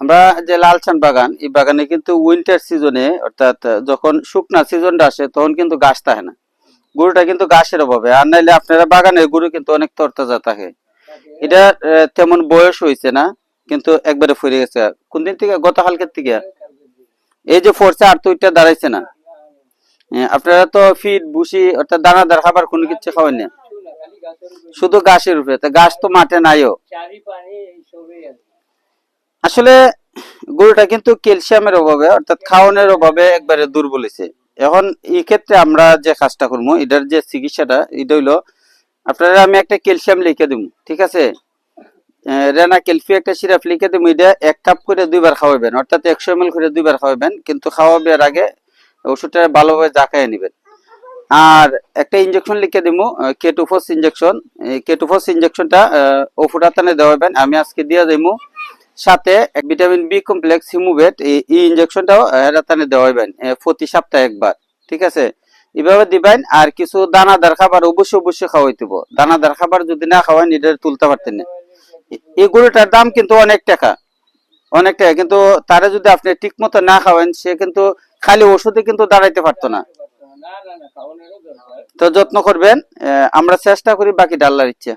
আমরা যে লালচান বাগান, এই বাগানে কিন্তু উইন্টার সিজনে অর্থাৎ যখন শুকনা সিজনটা আসে, তখন কিন্তু গাছ থাকে না। গরুটা কিন্তু গাছের অভাবে, আর নাইলে আপনারা বাগানের গরু কিন্তু অনেক তরতাজা থাকে। এটা তেমন বয়স হয়েছে না, কিন্তু একবারে ফুরে গেছে। কোন দিন থেকে? গত কালকের থেকে। এই যে ফোরছে আর তো ওইটা দাঁড়াইছে না। আপনারা তো ফিট বুসি অর্থাৎ দানাদার খাবার কোনো কিছু খাওয়ান না। শুধু গাছের উপরে। ঘাস তো মাঠে নাইও। আসলে গরুটা কিন্তু ক্যালসিয়ামের অভাবে, অর্থাৎ খাওয়ানোর অভাবে একবারে দুর্বল হয়েছে। এখন এই ক্ষেত্রে আমরা যে কাজটা করব, এটার যে চিকিৎসাটা, এটা হইল, আপনারা আমি একটা ক্যালসিয়াম লিখে দিব, ঠিক আছে? রেনা ক্যালফি একটা সিরাপ লিখে দিব, এটা এক কাপ করে দুইবার খাওয়াবেন, অর্থাৎ একশো এম এল করে দুইবার খাওয়াবেন, কিন্তু খাওয়াবার আগে ওষুধটা ভালোভাবে জাকায় নেবেন। আর একটা ইনজেকশন লিখে দিব কেটুফোস ইনজেকশন কেটুফোস ইনজেকশনটা ওফুটাতানে দেওয়াবেন, আমি আজকে দিয়ে দেবো সাথে ভিটামিন বি কমপ্লেক্স হিমুভেট, এই ইনজেকশনটাও রাতানে দেওয়াবেন প্রতি সপ্তাহে একবার, ঠিক আছে? এভাবে দিবেন, আর কিছু দানাদার খাবার অবশ্যই অবশ্যই খাওয়াইতে হইবো। দানাদার খাবার যদি না খাওয়ান, এটা তুলতে পারতেন না। এই গরুটার দাম কিন্তু অনেক টাকা অনেক টাকা, কিন্তু তারা যদি আপনি ঠিক মতো না খাওয়ান, সে কিন্তু খালি ওষুধে কিন্তু দাঁড়াইতে পারতো না। তো যত্ন করবেন আমরা চেষ্টা করি বাকি আল্লাহর ইচ্ছা।